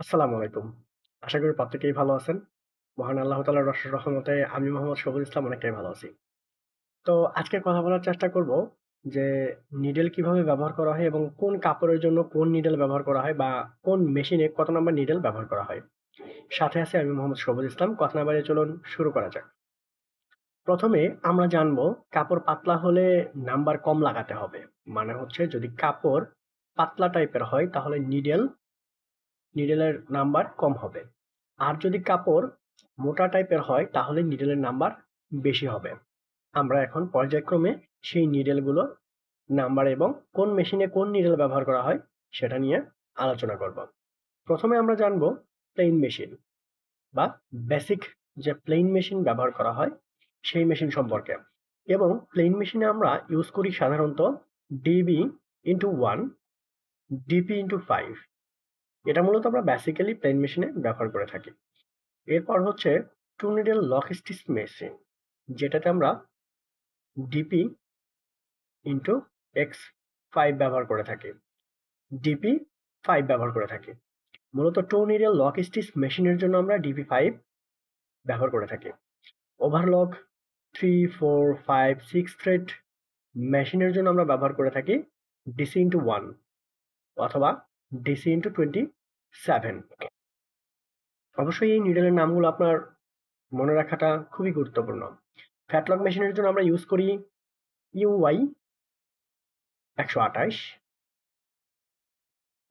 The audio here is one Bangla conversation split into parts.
আসসালামু আলাইকুম। আশা করি প্রত্যেকেই ভালো আছেন। মহান আল্লাহ অশেষ রহমতে আমি মোহাম্মদ শফিউল ইসলাম অনেকটাই ভালো আছি। তো আজকে কথা বলার চেষ্টা করব যে নিডেল কীভাবে ব্যবহার করা হয় এবং কোন কাপড়ের জন্য কোন নিডেল ব্যবহার করা হয় বা কোন মেশিনে কত নাম্বার নিডেল ব্যবহার করা হয়। সাথে আছে আমি মোহাম্মদ শফিউল ইসলাম। কথা না বাড়িয়ে চলুন শুরু করা যাক। প্রথমে আমরা জানব কাপড় পাতলা হলে নাম্বার কম লাগাতে হবে। মানে হচ্ছে যদি কাপড় পাতলা টাইপের হয় তাহলে নিডল নিডলের নাম্বার কম হবে। আর যদি কাপড় মোটা টাইপের হয়, তাহলে নিডেলের নাম্বার বেশি হবে। আমরা এখন পর্যায়ক্রমে সেই নিডলগুলো নাম্বার এবং কোন মেশিনে কোন নিডল ব্যবহার করা হয়, সেটা নিয়ে আলোচনা করব। প্রথমে আমরা জানব প্লেন মেশিন বা বেসিক যে প্লেন মেশিন ব্যবহার করা হয়, সেই মেশিন সম্পর্কে এবং প্লেন মেশিনে আমরা ইউজ করি সাধারণত DB into one DP into five এটা মূলত আমরা বেসিক্যালি প্লেন মেশিনে ব্যবহার করে থাকি। এরপর হচ্ছে two needle lock stitch machine যেটাতে আমরা ডিপি ইন্টু এক্স ফাইভ ব্যবহার করে থাকি। ডিপি ফাইভ ব্যবহার করে থাকি। মূলত টু নিডল লক স্টিচ মেশিনের জন্য আমরা ডিপি ফাইভ ব্যবহার করে থাকি। Overlock three four five six thread মেশিনের জন্য আমরা ব্যবহার করে থাকি ডিসি ইন্টু ওয়ান অথবা ডিসি ইন্টু টোয়েন্টি সেভেন অবশ্যই এই নিডলের নামগুলো আপনার মনে রাখাটা খুবই গুরুত্বপূর্ণ। ফ্যাটলক মেশিনের জন্য আমরা ইউজ করি ইউওয়াই একশো আঠাশ।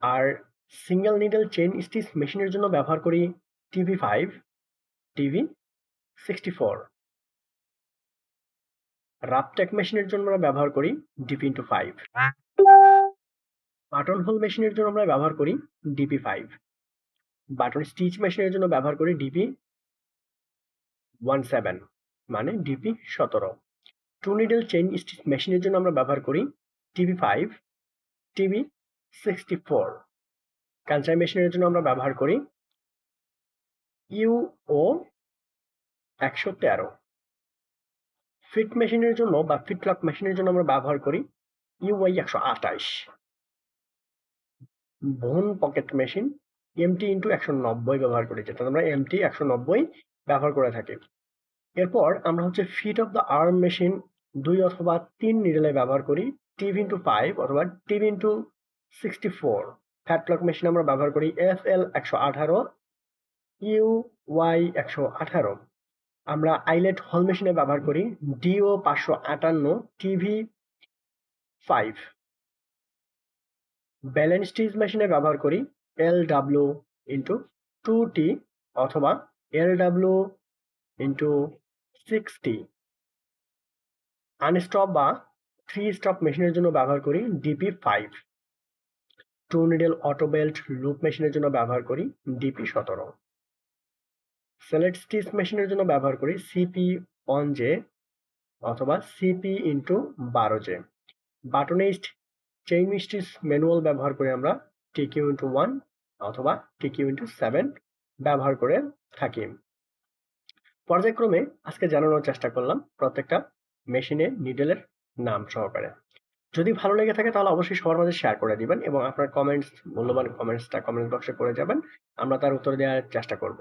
আর সিঙ্গেল নিডল চেন স্টিচ মেশিনের জন্য ব্যবহার করি TV five TV sixty four রাপটেক মেশিনের জন্য আমরা ব্যবহার করি DP into five button hole মেশিনের জন্য আমরা ব্যবহার করি ডিপি ফাইভ বাটন স্টিচ মেশিনের জন্য ব্যবহার করি ডিপি ওয়ান সেভেন মানে ডিপি সতেরো। টু নিডল চেইন স্টিচ মেশিনের জন্য আমরা ব্যবহার করি TV five TV sixty four Kansai মেশিনের জন্য আমরা ব্যবহার করি ইউও একশো তেরো। ফিট মেশিনের জন্য বা ফিটলক মেশিনের জন্য আমরা ব্যবহার করি ইউআই একশো আঠাশ। বোন পকেট মেশিন এমটি ইন্টু একশো নব্বই ব্যবহার করি যেটা আমরা এমটি একশো নব্বই ব্যবহার করে থাকি। এরপর আমরা হচ্ছে feed off the arm machine দুই অথবা তিন নিডলে ব্যবহার করি। টিভি ইন্টু ফাইভ অথবা TV into sixty four flatlock machine আমরা ব্যবহার করি এফ এল একশো আঠারো ইউ ওয়াই একশো আঠারো। আমরা আইলেট হল মেশিনে ব্যবহার করি। ডিও পাঁচশো আটান্ন টিভি ফাইভ ব্যালেন্স স্টিচ মেশিনে ব্যবহার করি L W into two T অথবা L W into six T unstop বা থ্রি স্টপ মেশিনের জন্য ব্যবহার করি DP five two needle auto belt loop মেশিনের জন্য ব্যবহার করি ডিপি সতেরো। সেলেট স্টিচ মেশিনের জন্য ব্যবহার করি সিপি অন জে অথবা সিপি ইন্টু বারো জে বাটনিস্ট চেইন স্টিচ ম্যানুয়াল ব্যবহার করে আমরা টি টিকিউ ইন্টু ওয়ান অথবা টিকিউ ইন্টু সেভেন ব্যবহার করে থাকি। পর্যায়ক্রমে আজকে জানানোর চেষ্টা করলাম প্রত্যেকটা মেশিনে নিডেলের নাম সহকারে। যদি ভালো লেগে থাকে তাহলে অবশ্যই সবার মাঝে শেয়ার করে দিবেন এবং আপনার কমেন্টস মূল্যবান কমেন্টসটা কমেন্ট বক্সে করে যাবেন। আমরা তার উত্তর দেওয়ার চেষ্টা করব।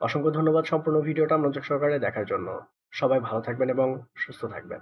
অসংখ্য ধন্যবাদ সম্পূর্ণ ভিডিওটা মনোযোগ সহকারে দেখার জন্য। সবাই ভালো থাকবেন এবং সুস্থ থাকবেন।